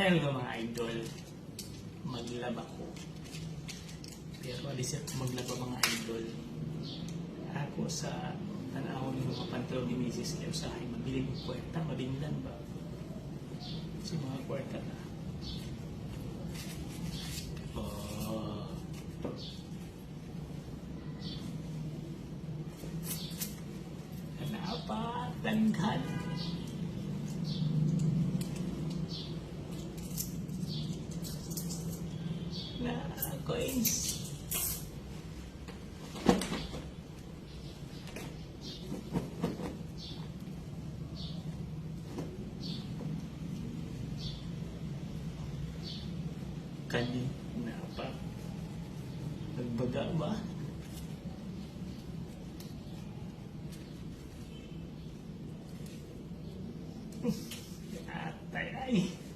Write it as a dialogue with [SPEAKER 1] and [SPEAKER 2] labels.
[SPEAKER 1] Hello mga idol. Maglaba ko. Pero alis ako maglaba mga idol. Ako sa tanawon ng mga pantalo ni Mrs. Leo sa akin, mabili ng kwarta, mabinlan ba? Sa mga kwarta na. Oh. Kenapa tanggal? na ako eh. Kani na pa. Nagbaga ba? Atay ay.